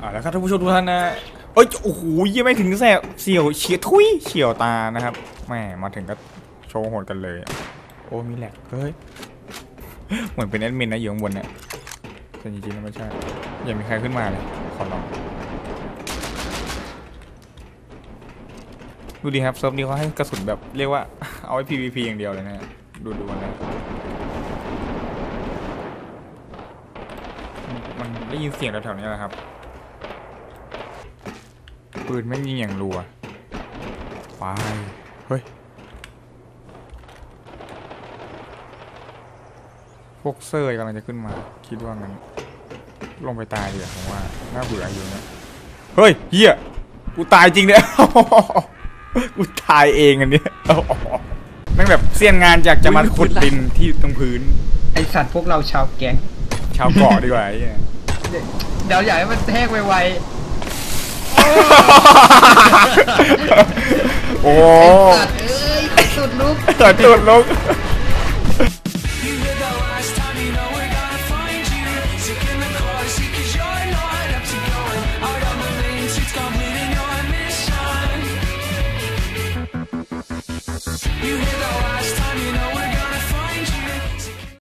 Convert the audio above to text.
อ่าแล้วครับท่านผู้ชมทุกท่านนะเอ้ยโอ้โหยังไม่ถึงแสบเสียวเฉียดทุยเฉียวตานะครับแหมมาถึงก็โชว์โหดกันเลย โอ้มีแหลกเฮ้ยเหมือนเป็นแอดมินนะอยู่ข้างบนเนี่ยแต่จริงๆแล้วไม่ใช่อยังมีใครขึ้นมาเลยขอลองดูดีครับเซิร์ฟนี้เขาให้กระสุนแบบเรียกว่าเอาไว้ PVP อย่างเดียวเลยนะ ดูดูนะมันมันได้ยินเสียงแถวๆนี้แหละครับ ปืนไม่งยิงอย่างรัวไปเฮ้ยพวกเซอร์กำลังจะขึ้นมา คิดว่างั้น ลงไปตายดีกว่าผมว่าน่าเบื่ออยู่นะเฮ้ยเฮียกูตายจริงเนี่ยกูตายเองอันเนี้ยแม่งแบบเสี้ยนงานอยากจะมาขุดดินที่ตรงพื้น ไอสัตว์พวกเราชาวแก๊งชาวเกาะดีกว่าไอ้เหี้ยเดี๋ยวอยากให้มันแห้งไวโอ้ๆ สัตว์เอ้ยสุดลุกเกิดตุดลง